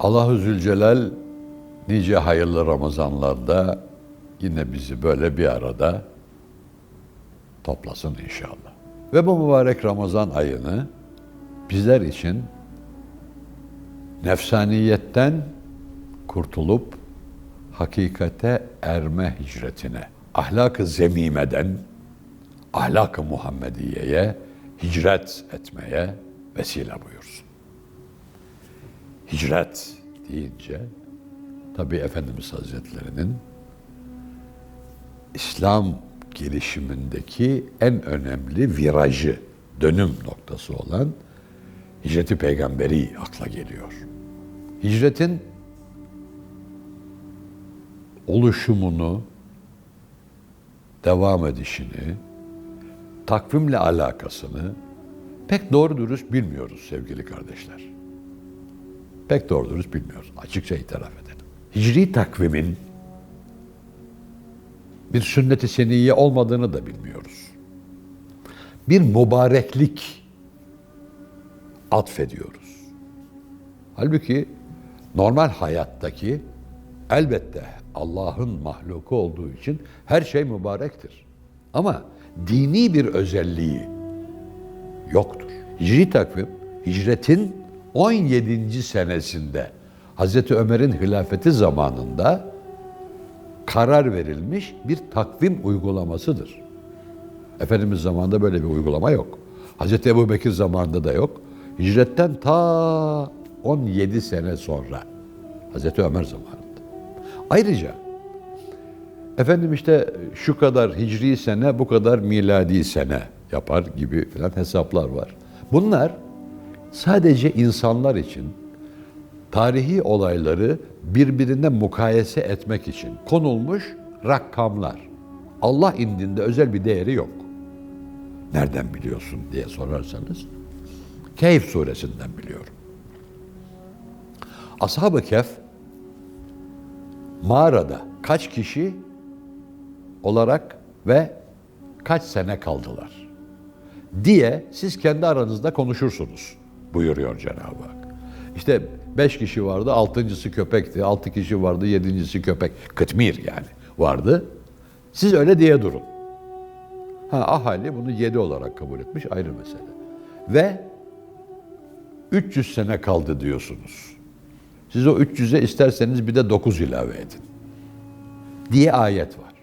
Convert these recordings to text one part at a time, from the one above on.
Allahu Zülcelal nice hayırlı Ramazanlarda yine bizi böyle bir arada toplasın inşallah. Ve bu mübarek Ramazan ayını bizler için nefsaniyetten kurtulup hakikate erme hicretine, ahlak-ı zemimeden ahlak-ı Muhammediye'ye hicret etmeye vesile buyursun. Hicret deyince tabi Efendimiz Hazretleri'nin İslam gelişimindeki en önemli virajı, dönüm noktası olan hicreti peygamberi akla geliyor. Hicretin oluşumunu, devam edişini, takvimle alakasını pek doğru dürüst bilmiyoruz sevgili kardeşler. Pek doğru dürüst bilmiyoruz. Açıkça itiraf edelim. Hicri takvimin bir sünnet-i seniyye olmadığını da bilmiyoruz. Bir mübareklik atfediyoruz. Halbuki normal hayattaki elbette Allah'ın mahluku olduğu için her şey mübarektir. Ama dini bir özelliği yoktur. Hicri takvim, hicretin 17. senesinde Hazreti Ömer'in hilafeti zamanında karar verilmiş bir takvim uygulamasıdır. Efendimiz zamanında böyle bir uygulama yok. Hazreti Ebu Bekir zamanında da yok. Hicretten ta 17 sene sonra. Hazreti Ömer zamanında. Ayrıca efendim işte şu kadar hicri sene, bu kadar miladi sene yapar gibi filan hesaplar var. Bunlar sadece insanlar için tarihi olayları birbirine mukayese etmek için konulmuş rakamlar. Allah indinde özel bir değeri yok. Nereden biliyorsun diye sorarsanız Kehf suresinden biliyorum. Ashab-ı Kehf mağarada kaç kişi olarak ve kaç sene kaldılar diye siz kendi aranızda konuşursunuz buyuruyor Cenab-ı Hak. İşte beş kişi vardı, altıncısı köpekti, altı kişi vardı, yedincisi köpek. Kıtmir yani vardı. Siz öyle diye durun. Ha ahali bunu yedi olarak kabul etmiş ayrı mesele. Ve 300 sene kaldı diyorsunuz. Siz o 300'e isterseniz bir de 9 ilave edin. Diye ayet var.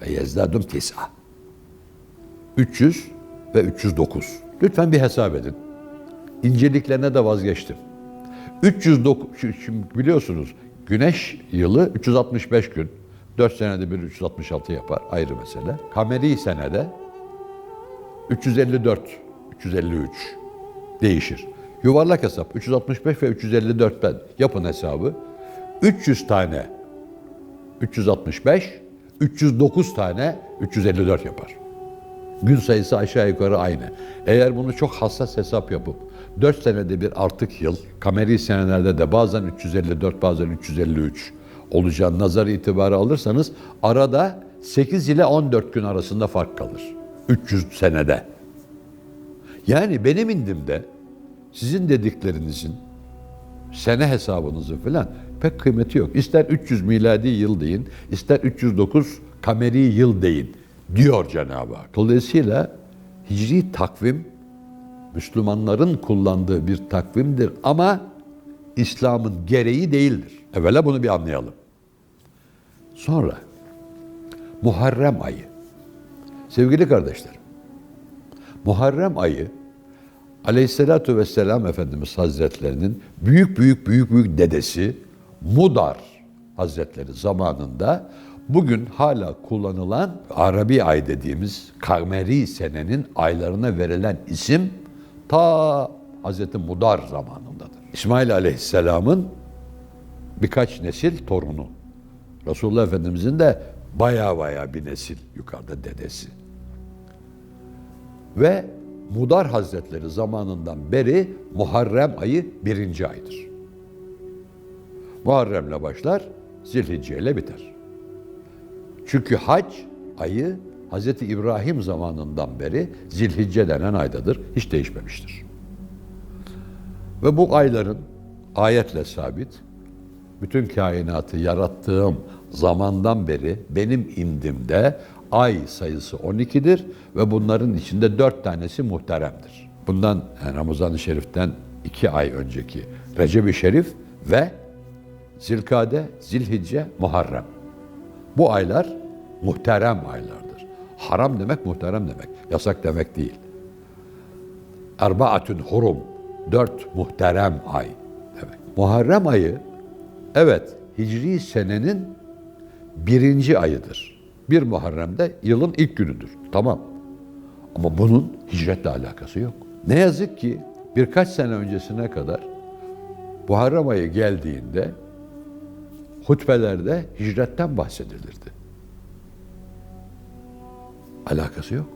Ve yezdadum tis'a. 300 ve 309. Lütfen bir hesap edin. İnceliklerine de vazgeçtim. 309, şimdi biliyorsunuz güneş yılı 365 gün. 4 senede bir 366 yapar ayrı mesele. Kameri senede 354, 353 değişir. Yuvarlak hesap 365 ve 354 ben yapın hesabı. 300 tane 365, 309 tane 354 yapar. Gün sayısı aşağı yukarı aynı. Eğer bunu çok hassas hesap yapıp 4 senede bir artık yıl, kameri senelerde de bazen 354 bazen 353 olacağını nazar itibarı alırsanız arada 8 ile 14 gün arasında fark kalır. 300 senede. Yani benim indimde sizin dediklerinizin sene hesabınızı falan pek kıymeti yok. İster 300 miladi yıl deyin, ister 309 kameri yıl deyin diyor Cenab-ı Hak. Dolayısıyla hicri takvim Müslümanların kullandığı bir takvimdir ama İslam'ın gereği değildir. Evvela bunu bir anlayalım. Sonra Muharrem ayı. Sevgili kardeşlerim, Muharrem ayı Aleyhisselatü Vesselam Efendimiz Hazretlerinin büyük büyük büyük büyük dedesi Mudar Hazretleri zamanında bugün hala kullanılan Arabi ay dediğimiz kameri senenin aylarına verilen isim ta Hazreti Mudar zamanındadır. İsmail Aleyhisselam'ın birkaç nesil torunu. Resulullah Efendimizin de baya baya bir nesil yukarıda dedesi. Ve Mudar Hazretleri zamanından beri Muharrem ayı birinci aydır. Muharrem'le başlar, Zilhicce ile biter. Çünkü hac ayı Hz. İbrahim zamanından beri Zilhicce denen aydadır. Hiç değişmemiştir. Ve bu ayların Ayetle sabit. Bütün kainatı yarattığım zamandan beri benim indimde ay sayısı 12'dir ve bunların içinde dört tanesi muhteremdir. Bundan yani Ramazan-ı Şerif'ten iki ay önceki Recep-i Şerif ve Zilkade, Zilhicce, Muharrem. Bu aylar muhterem aylardır. Haram demek muhterem demek. Yasak demek değil. Erbaatün hurum. Dört muhterem ay demek. Muharrem ayı evet Hicri senenin birinci ayıdır. Bir Muharrem'de yılın ilk günüdür. Tamam. Ama bunun hicretle alakası yok. Ne yazık ki birkaç sene öncesine kadar Muharrem ayı geldiğinde hutbelerde hicretten bahsedilirdi. Alakası yok.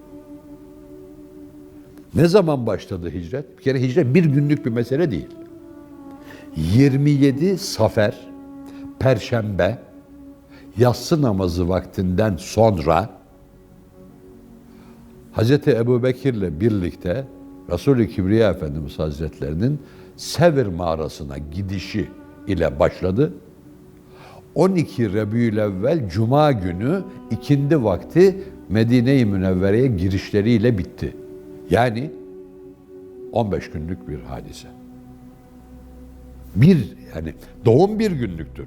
Ne zaman başladı hicret? Bir kere hicret bir günlük bir mesele değil. 27 Safer, Perşembe, yatsı namazı vaktinden sonra Hz. Ebu Bekir'le birlikte Resul-i Kibriya Efendimiz Hazretlerinin Sevr mağarasına gidişi ile başladı. 12 Rebiyülevvel Cuma günü ikindi vakti Medine-i Münevvere'ye girişleriyle bitti. Yani 15 günlük bir hadise. Bir yani doğum bir günlüktür.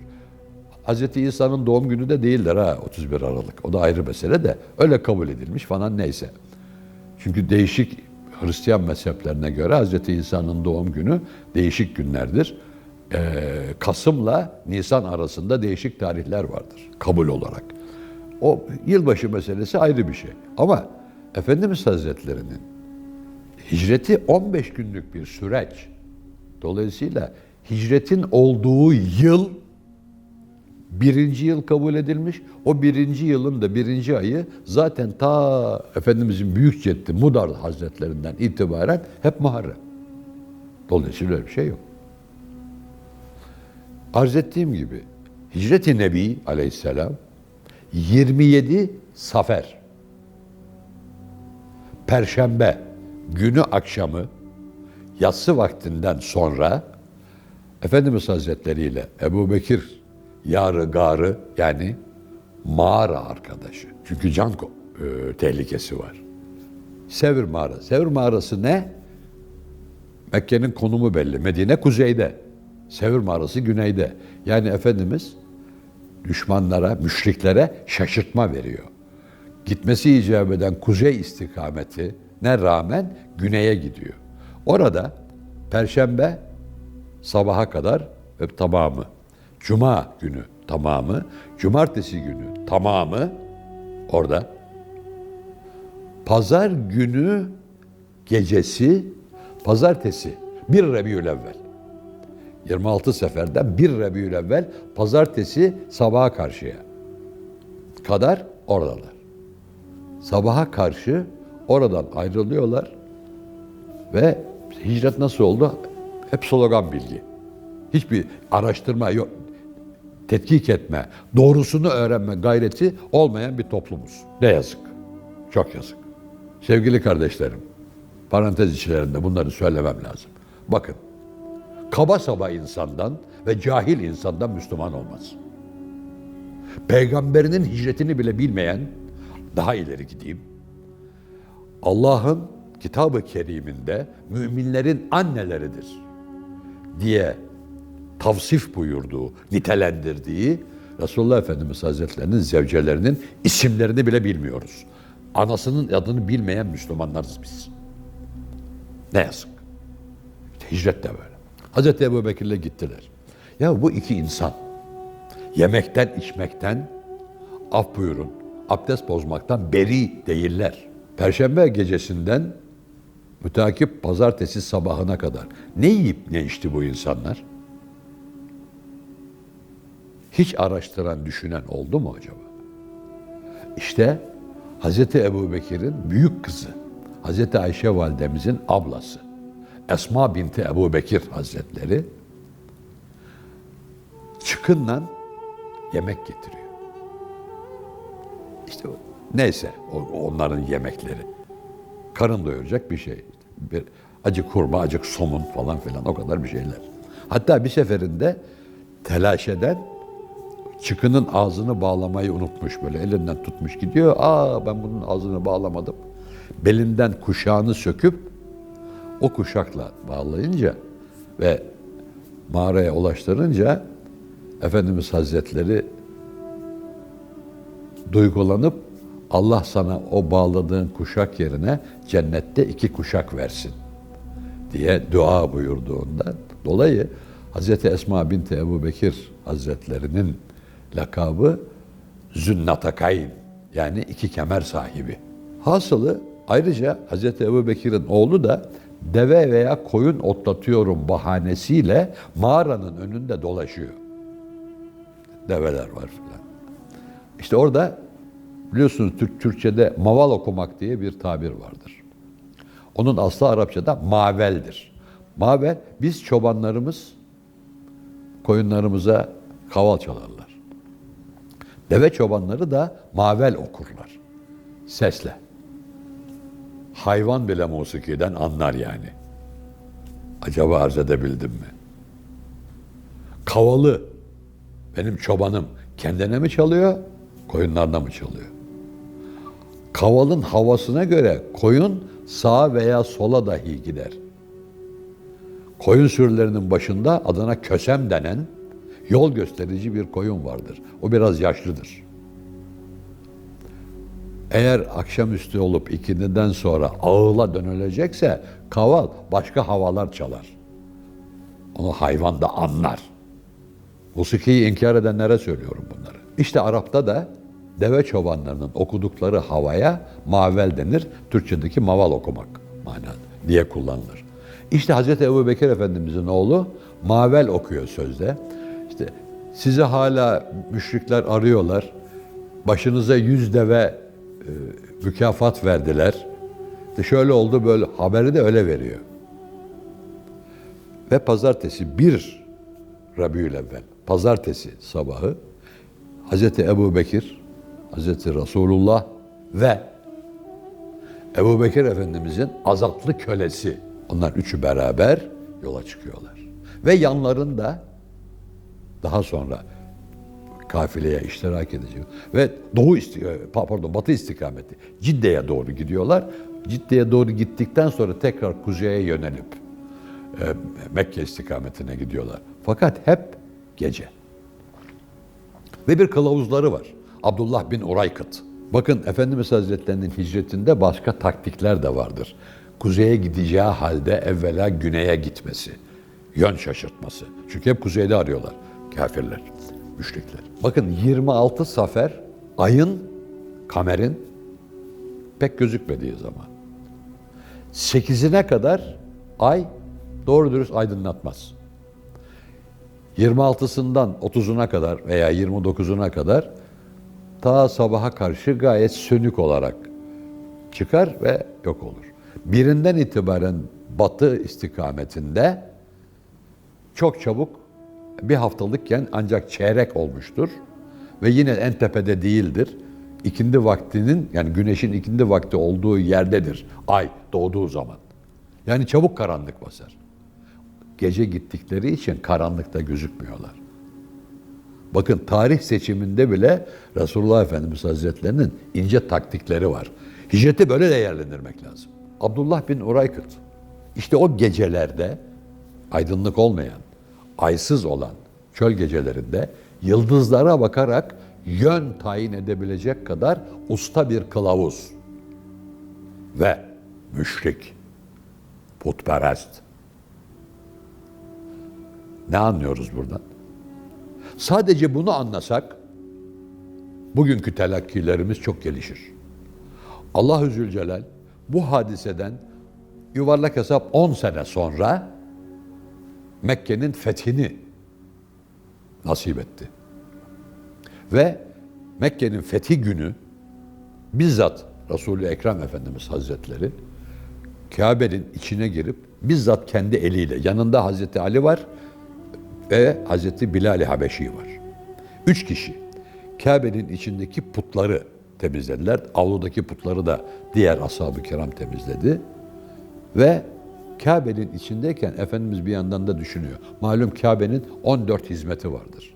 Hz. İsa'nın doğum günü de değildir ha 31 Aralık. O da ayrı mesele de öyle kabul edilmiş falan neyse. Çünkü değişik Hristiyan mezheplerine göre Hz. İsa'nın doğum günü değişik günlerdir. Ee, Kasım'la Nisan arasında değişik tarihler vardır kabul olarak. O yılbaşı meselesi ayrı bir şey. Ama Efendimiz Hazretleri'nin hicreti 15 günlük bir süreç. Dolayısıyla hicretin olduğu yıl birinci yıl kabul edilmiş. O birinci yılın da birinci ayı zaten ta Efendimizin büyük ceddi Mudar Hazretlerinden itibaren hep Muharrem. Dolayısıyla öyle bir şey yok. Arz ettiğim gibi Hicret-i Nebi aleyhisselam 27 Safer Perşembe günü akşamı yatsı vaktinden sonra Efendimiz Hazretleri ile Ebu Bekir yarı garı yani mağara arkadaşı. Çünkü can e, tehlikesi var. Sevr mağarası. Sevr mağarası ne? Mekke'nin konumu belli. Medine kuzeyde. Sevr mağarası güneyde. Yani Efendimiz düşmanlara, müşriklere şaşırtma veriyor. Gitmesi icap eden kuzey istikameti ne rağmen güneye gidiyor. Orada Perşembe sabaha kadar ve tamamı, Cuma günü tamamı, Cumartesi günü tamamı orada. Pazar günü gecesi, pazartesi, bir Rebiülevvel. 26 seferden bir Rebiülevvel pazartesi sabaha karşıya kadar oradalar. Sabaha karşı oradan ayrılıyorlar ve hicret nasıl oldu? Hep slogan bilgi. Hiçbir araştırma yok, tetkik etme, doğrusunu öğrenme gayreti olmayan bir toplumuz. Ne yazık. Çok yazık. Sevgili kardeşlerim, parantez içlerinde bunları söylemem lazım. Bakın, kaba saba insandan ve cahil insandan Müslüman olmaz. Peygamberinin hicretini bile bilmeyen, daha ileri gideyim. Allah'ın kitabı keriminde müminlerin anneleridir diye tavsif buyurduğu, nitelendirdiği Resulullah Efendimiz Hazretlerinin zevcelerinin isimlerini bile bilmiyoruz. Anasının adını bilmeyen Müslümanlarız biz. Ne yazık. İşte hicret de böyle. Hazreti Ebu Bekir'le gittiler. Ya bu iki insan yemekten içmekten af buyurun abdest bozmaktan beri değiller. Perşembe gecesinden mütakip pazartesi sabahına kadar ne yiyip ne içti bu insanlar? Hiç araştıran, düşünen oldu mu acaba? İşte Hazreti Ebu Bekir'in büyük kızı, Hazreti Ayşe validemizin ablası, Esma binti Ebu Bekir Hazretleri çıkınla yemek getiriyor. İşte neyse onların yemekleri. Karın doyuracak bir şey. Bir acık hurma, acık somun falan filan o kadar bir şeyler. Hatta bir seferinde telaş eden çıkının ağzını bağlamayı unutmuş böyle elinden tutmuş gidiyor. Aa ben bunun ağzını bağlamadım. Belinden kuşağını söküp o kuşakla bağlayınca ve mağaraya ulaştırınca Efendimiz Hazretleri duygulanıp Allah sana o bağladığın kuşak yerine cennette iki kuşak versin diye dua buyurduğundan dolayı Hazreti Esma binti Ebu Bekir Hazretlerinin lakabı Zünnatakayn yani iki kemer sahibi. Hasılı ayrıca Hazreti Ebu Bekir'in oğlu da deve veya koyun otlatıyorum bahanesiyle mağaranın önünde dolaşıyor. Develer var filan. İşte orada biliyorsunuz Türk Türkçe'de maval okumak diye bir tabir vardır. Onun aslı Arapçada maveldir. Mavel biz çobanlarımız koyunlarımıza kaval çalarlar. Deve çobanları da mavel okurlar. Sesle. Hayvan bile musikiden anlar yani. Acaba arz edebildim mi? Kavalı benim çobanım kendine mi çalıyor, koyunlarına mı çalıyor? Kavalın havasına göre koyun sağa veya sola dahi gider. Koyun sürülerinin başında adına kösem denen yol gösterici bir koyun vardır. O biraz yaşlıdır. Eğer akşamüstü olup ikindiden sonra ağıla dönülecekse kaval başka havalar çalar. Onu hayvan da anlar. Musikiyi inkar edenlere söylüyorum bunları. İşte Arap'ta da deve çobanlarının okudukları havaya mavel denir. Türkçedeki maval okumak manada diye kullanılır. İşte Hazreti Ebu Bekir Efendimizin oğlu mavel okuyor sözde. İşte sizi hala müşrikler arıyorlar. Başınıza yüz deve mükafat verdiler. İşte şöyle oldu böyle haberi de öyle veriyor. Ve pazartesi bir Rabiülevvel pazartesi sabahı Hazreti Ebu Bekir, Hazreti Resulullah ve Ebu Bekir Efendimizin azatlı kölesi onlar üçü beraber yola çıkıyorlar. Ve yanlarında daha sonra kafileye iştirak edecek ve doğu isti- pardon batı istikameti Cidde'ye doğru gidiyorlar. Cidde'ye doğru gittikten sonra tekrar kuzeye yönelip e, Mekke istikametine gidiyorlar. Fakat hep gece. Ve bir kılavuzları var. Abdullah bin Uraykıt. Bakın Efendimiz Hazretlerinin hicretinde başka taktikler de vardır. Kuzeye gideceği halde evvela güneye gitmesi. Yön şaşırtması. Çünkü hep kuzeyde arıyorlar kafirler, müşrikler. Bakın 26 safer ayın, kamerin pek gözükmediği zaman. 8'ine kadar ay doğru dürüst aydınlatmaz. 26'sından 30'una kadar veya 29'una kadar ta sabaha karşı gayet sönük olarak çıkar ve yok olur. Birinden itibaren batı istikametinde çok çabuk bir haftalıkken ancak çeyrek olmuştur ve yine en tepede değildir. İkindi vaktinin yani güneşin ikindi vakti olduğu yerdedir ay doğduğu zaman. Yani çabuk karanlık basar. Gece gittikleri için karanlıkta gözükmüyorlar. Bakın tarih seçiminde bile Resulullah Efendimiz Hazretlerinin ince taktikleri var. Hicreti böyle değerlendirmek lazım. Abdullah bin Uraykıt işte o gecelerde aydınlık olmayan, aysız olan çöl gecelerinde yıldızlara bakarak yön tayin edebilecek kadar usta bir kılavuz ve müşrik, putperest. Ne anlıyoruz buradan? Sadece bunu anlasak bugünkü telakkilerimiz çok gelişir. Allah-u Zülcelal bu hadiseden yuvarlak hesap 10 sene sonra Mekke'nin fethini nasip etti. Ve Mekke'nin fethi günü bizzat Resulü Ekrem Efendimiz Hazretleri Kabe'nin içine girip bizzat kendi eliyle yanında Hazreti Ali var ve Hazreti Bilal-i Habeşi var. Üç kişi Kabe'nin içindeki putları temizlediler. Avludaki putları da diğer ashab-ı kiram temizledi. Ve Kabe'nin içindeyken Efendimiz bir yandan da düşünüyor. Malum Kabe'nin 14 hizmeti vardır.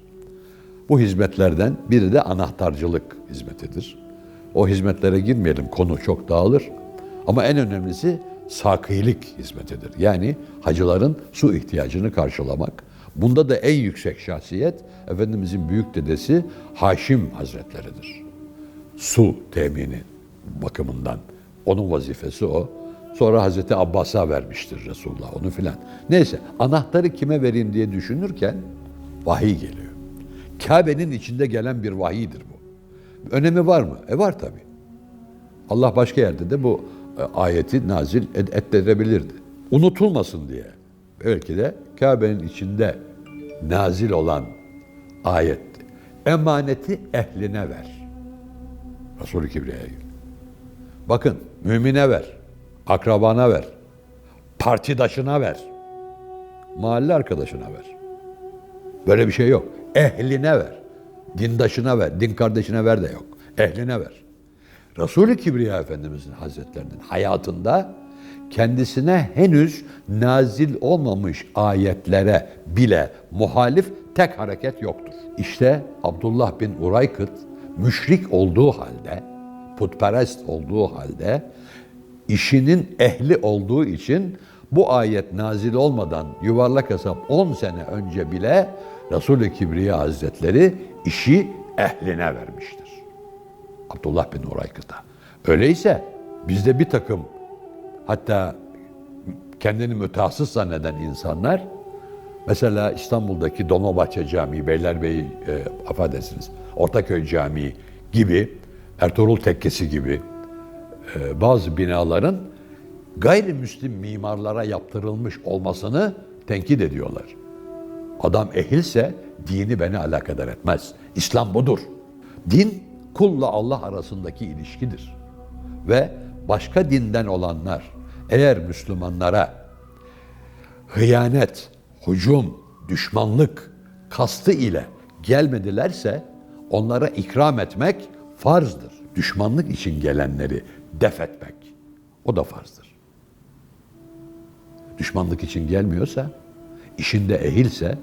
Bu hizmetlerden biri de anahtarcılık hizmetidir. O hizmetlere girmeyelim, konu çok dağılır. Ama en önemlisi sakilik hizmetidir. Yani hacıların su ihtiyacını karşılamak. Bunda da en yüksek şahsiyet Efendimizin büyük dedesi Haşim Hazretleri'dir. Su temini bakımından. Onun vazifesi o. Sonra Hazreti Abbas'a vermiştir Resulullah onu filan. Neyse anahtarı kime vereyim diye düşünürken vahiy geliyor. Kabe'nin içinde gelen bir vahiydir bu. Önemi var mı? E var tabi. Allah başka yerde de bu e, ayeti nazil ettirebilirdi. Unutulmasın diye. Belki de Kabe'nin içinde nazil olan ayetti. Emaneti ehline ver. Resulü Kibriya'ya. Bakın mümine ver, akrabana ver, partidaşına ver, mahalle arkadaşına ver. Böyle bir şey yok. Ehline ver. Dindaşına ver. Din kardeşine ver de yok. Ehline ver. Resulü Kibriya Efendimizin Hazretlerinin hayatında kendisine henüz nazil olmamış ayetlere bile muhalif tek hareket yoktur. İşte Abdullah bin Uraykıt müşrik olduğu halde, putperest olduğu halde işinin ehli olduğu için bu ayet nazil olmadan yuvarlak hesap 10 sene önce bile Resul-i Kibriya Hazretleri işi ehline vermiştir. Abdullah bin Uraykıt'a. Öyleyse bizde bir takım hatta kendini mütehassıs zanneden insanlar mesela İstanbul'daki Dolmabahçe Camii, Beylerbeyi e, affedersiniz Ortaköy Camii gibi Ertuğrul Tekkesi gibi bazı binaların gayrimüslim mimarlara yaptırılmış olmasını tenkit ediyorlar. Adam ehilse dini beni alakadar etmez. İslam budur. Din kulla Allah arasındaki ilişkidir. Ve başka dinden olanlar eğer Müslümanlara hıyanet, hücum, düşmanlık kastı ile gelmedilerse onlara ikram etmek farzdır. Düşmanlık için gelenleri def etmek o da farzdır. Düşmanlık için gelmiyorsa, işinde ehilse,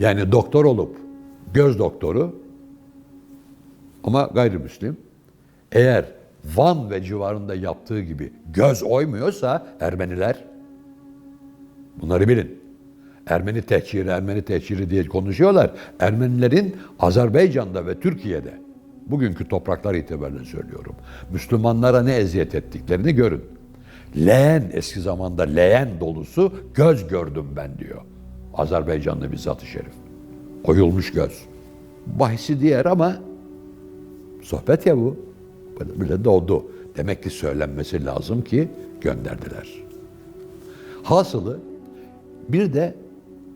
yani doktor olup göz doktoru ama gayrimüslim eğer Van ve civarında yaptığı gibi göz oymuyorsa Ermeniler bunları bilin. Ermeni tehciri, Ermeni tehciri diye konuşuyorlar. Ermenilerin Azerbaycan'da ve Türkiye'de bugünkü topraklar itibariyle söylüyorum. Müslümanlara ne eziyet ettiklerini görün. Leğen eski zamanda leğen dolusu göz gördüm ben diyor. Azerbaycanlı bir zat-ı şerif. Oyulmuş göz. Bahisi diğer ama sohbet ya bu. Böyle, doğdu. Demek ki söylenmesi lazım ki gönderdiler. Hasılı bir de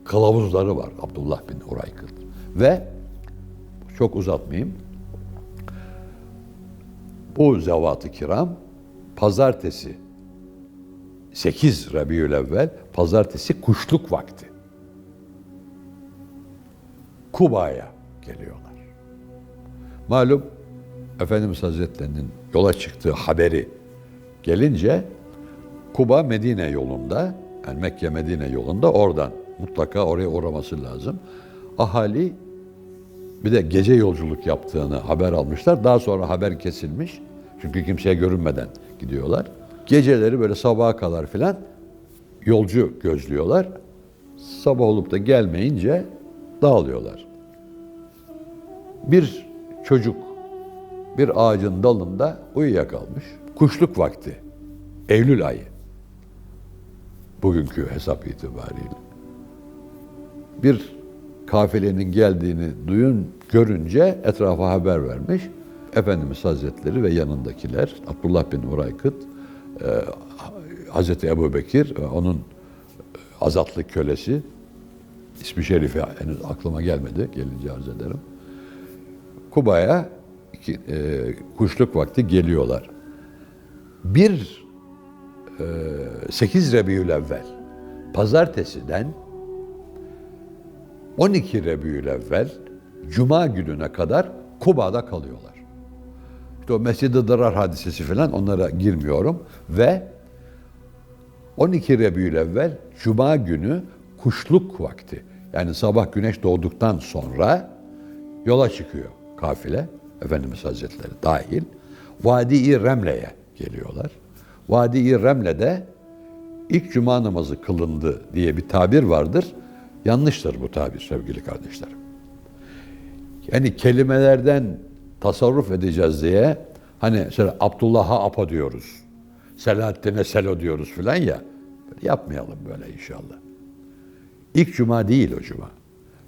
kılavuzları var Abdullah bin Uraykıt. Ve çok uzatmayayım. Bu zevat-ı kiram pazartesi 8 Rabiülevvel pazartesi kuşluk vakti. Kuba'ya geliyorlar. Malum Efendimiz Hazretlerinin yola çıktığı haberi gelince Kuba Medine yolunda yani Mekke Medine yolunda oradan mutlaka oraya uğraması lazım. Ahali bir de gece yolculuk yaptığını haber almışlar. Daha sonra haber kesilmiş. Çünkü kimseye görünmeden gidiyorlar. Geceleri böyle sabaha kadar filan yolcu gözlüyorlar. Sabah olup da gelmeyince dağılıyorlar. Bir çocuk bir ağacın dalında uyuyakalmış. Kuşluk vakti. Eylül ayı. Bugünkü hesap itibariyle. Bir kafilenin geldiğini duyun, görünce etrafa haber vermiş. Efendimiz Hazretleri ve yanındakiler, Abdullah bin Uraykıt, e, Hazreti Ebu Bekir, e, onun azatlık kölesi, ismi şerifi henüz aklıma gelmedi, gelince arz ederim. Kuba'ya e, kuşluk vakti geliyorlar. Bir e, 8 Rebiülevvel pazartesiden 12 Rebiülevvel Cuma gününe kadar Kuba'da kalıyorlar. İşte o Mescid-i Dırar hadisesi falan onlara girmiyorum ve 12 Rebiyülevvel Cuma günü kuşluk vakti. Yani sabah güneş doğduktan sonra yola çıkıyor kafile. Efendimiz Hazretleri dahil. Vadi-i Remle'ye geliyorlar. Vadi-i Remle'de ilk cuma namazı kılındı diye bir tabir vardır. Yanlıştır bu tabir sevgili kardeşlerim. Yani kelimelerden tasarruf edeceğiz diye hani mesela Abdullah'a apa diyoruz. Selahaddin'e selo diyoruz filan ya. Yapmayalım böyle inşallah. İlk cuma değil o cuma.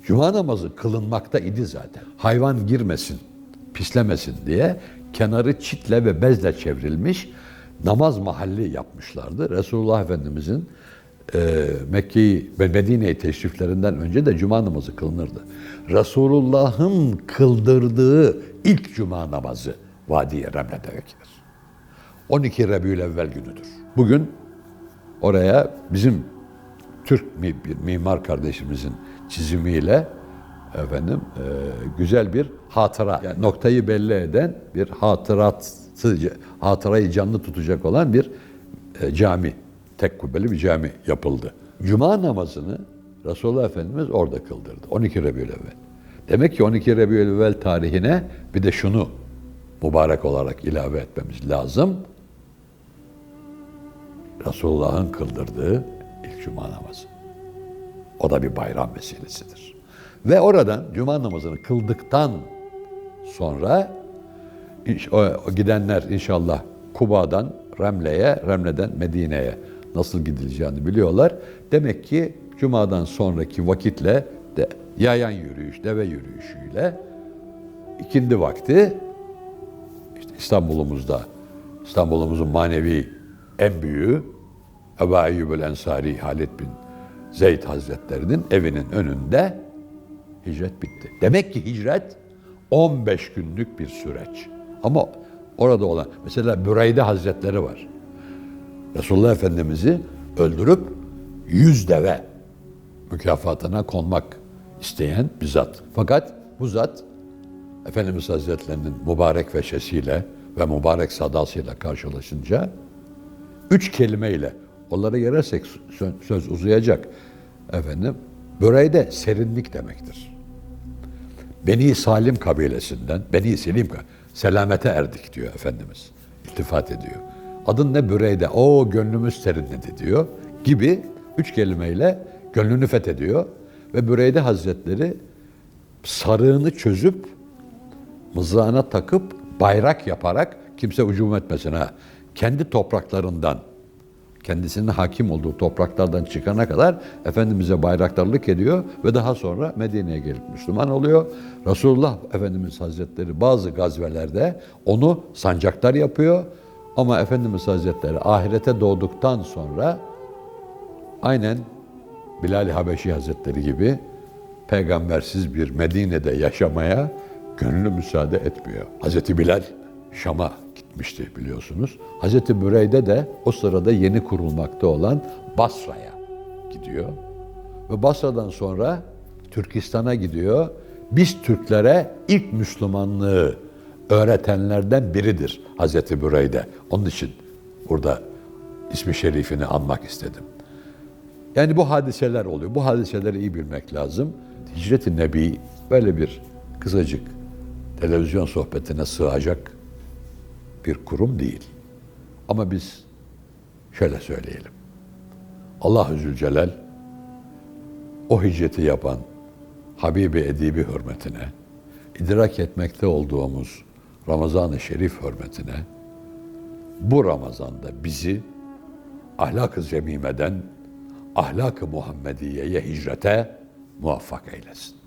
Cuma namazı kılınmakta idi zaten. Hayvan girmesin, pislemesin diye kenarı çitle ve bezle çevrilmiş namaz mahalli yapmışlardı. Resulullah Efendimizin Mekke'yi ve Medine'yi teşriflerinden önce de cuma namazı kılınırdı. Resulullah'ın kıldırdığı ilk cuma namazı Vadi-i Remle'de vekilir. 12 Rebiyülevvel günüdür. Bugün oraya bizim Türk bir mimar kardeşimizin çizimiyle efendim e, güzel bir hatıra, yani noktayı belli eden bir hatıratı, hatırayı canlı tutacak olan bir e, cami, tek kubbeli bir cami yapıldı. Cuma namazını Resulullah Efendimiz orada kıldırdı. 12 Rebiyülevvel. Demek ki 12 Rebiyülevvel tarihine bir de şunu mübarek olarak ilave etmemiz lazım. Resulullah'ın kıldırdığı ilk cuma namazı. O da bir bayram vesilesidir. Ve oradan cuma namazını kıldıktan sonra gidenler inşallah Kuba'dan Remle'ye, Remle'den Medine'ye nasıl gidileceğini biliyorlar. Demek ki cumadan sonraki vakitle de yayan yürüyüş, deve yürüyüşüyle ikindi vakti işte İstanbul'umuzda, İstanbul'umuzun manevi en büyüğü Ebu Eyyubel Ensari Halid bin Zeyd Hazretlerinin evinin önünde hicret bitti. Demek ki hicret 15 günlük bir süreç. Ama orada olan, mesela Büreyde Hazretleri var. Resulullah Efendimiz'i öldürüp yüz deve mükafatına konmak isteyen bir zat. Fakat bu zat Efendimiz Hazretlerinin mübarek veşesiyle ve mübarek sadasıyla karşılaşınca üç kelimeyle onları yerersek sö- söz uzayacak. Efendim, böreyde serinlik demektir. Beni Salim kabilesinden, Beni Selim selamete erdik diyor Efendimiz. İltifat ediyor. Adın ne büreyde? O gönlümüz serinledi diyor gibi üç kelimeyle gönlünü fethediyor. Ve Büreyde Hazretleri sarığını çözüp mızrağına takıp bayrak yaparak kimse ucum etmesin ha. Kendi topraklarından kendisinin hakim olduğu topraklardan çıkana kadar Efendimiz'e bayraktarlık ediyor ve daha sonra Medine'ye gelip Müslüman oluyor. Resulullah Efendimiz Hazretleri bazı gazvelerde onu sancaktar yapıyor ama Efendimiz Hazretleri ahirete doğduktan sonra aynen Bilal-i Habeşi Hazretleri gibi peygambersiz bir Medine'de yaşamaya gönlü müsaade etmiyor. Hazreti Bilal Şam'a gitmişti biliyorsunuz. Hazreti Büreyde de o sırada yeni kurulmakta olan Basra'ya gidiyor. Ve Basra'dan sonra Türkistan'a gidiyor. Biz Türklere ilk Müslümanlığı öğretenlerden biridir Hazreti Büreyde. Onun için burada ismi şerifini anmak istedim. Yani bu hadiseler oluyor. Bu hadiseleri iyi bilmek lazım. Hicret-i Nebi böyle bir kısacık televizyon sohbetine sığacak bir kurum değil. Ama biz şöyle söyleyelim. Allah-u Zülcelal o hicreti yapan Habibi Edibi hürmetine, idrak etmekte olduğumuz Ramazan-ı Şerif hürmetine bu Ramazan'da bizi ahlak-ı zemimeden ahlak-ı Muhammediye'ye hicrete muvaffak eylesin.